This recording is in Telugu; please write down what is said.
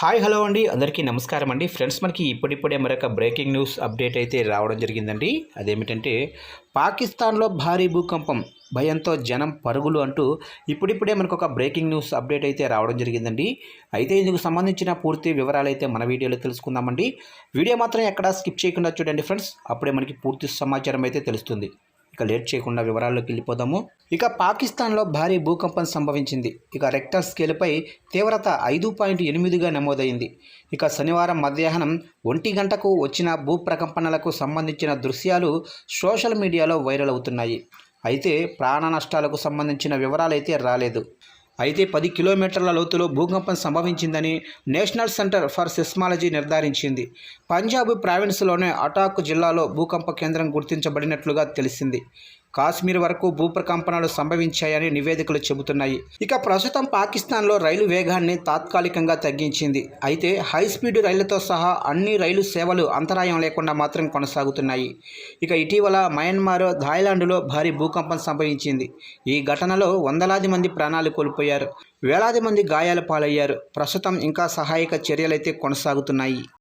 హాయ్ హలో అండి. అందరికీ నమస్కారం అండి. ఫ్రెండ్స్ మనకి ఇప్పుడిప్పుడే మరొక బ్రేకింగ్ న్యూస్ అప్డేట్ అయితే రావడం జరిగిందండి. అదేమిటంటే పాకిస్తాన్లో భారీ భూకంపం భయంతో జనం పరుగులు అంటూ ఇప్పుడిప్పుడే మనకు ఒక బ్రేకింగ్ న్యూస్ అప్డేట్ అయితే రావడం జరిగిందండి. అయితే ఇందుకు సంబంధించిన పూర్తి వివరాలు అయితే మన వీడియోలో తెలుసుకుందామండి. వీడియో మాత్రం ఎక్కడా స్కిప్ చేయకుండా చూడండి ఫ్రెండ్స్. అప్పుడే మనకి పూర్తి సమాచారం అయితే తెలుస్తుంది. ఇక లేట్ చేయకుండా వివరాల్లోకి వెళ్ళిపోదాము. ఇక పాకిస్తాన్లో భారీ భూకంపం సంభవించింది. ఇక రెక్టర్ స్కేల్పై తీవ్రత ఐదు పాయింట్ ఎనిమిదిగా నమోదైంది. ఇక శనివారం మధ్యాహ్నం ఒంటి గంటకు వచ్చిన భూ ప్రకంపనలకు సంబంధించిన దృశ్యాలు సోషల్ మీడియాలో వైరల్ అవుతున్నాయి. అయితే ప్రాణ నష్టాలకు సంబంధించిన వివరాలైతే రాలేదు. అయితే పది కిలోమీటర్ల లోతులో భూకంపం సంభవించిందని నేషనల్ సెంటర్ ఫర్ సిస్మాలజీ నిర్ధారించింది. పంజాబ్ ప్రావిన్స్లోనే అటాక్ జిల్లాలో భూకంప కేంద్రం గుర్తించబడినట్లుగా తెలిసింది. కాశ్మీర్ వరకు భూప్రకంపనలు సంభవించాయని నివేదికలు చెబుతున్నాయి. ఇక ప్రస్తుతం పాకిస్తాన్లో రైలు వేగాన్ని తాత్కాలికంగా తగ్గించింది. అయితే హై స్పీడ్ రైళ్ళతో సహా అన్ని రైలు సేవలు అంతరాయం లేకుండా మాత్రం కొనసాగుతున్నాయి. ఇక ఇటీవల మయన్మార్ థాయిలాండ్లో భారీ భూకంపం సంభవించింది. ఈ ఘటనలో వందలాది మంది ప్రాణాలు కోల్పోయారు. వేలాది మంది గాయాల పాలయ్యారు. ప్రస్తుతం ఇంకా సహాయక చర్యలైతే కొనసాగుతున్నాయి.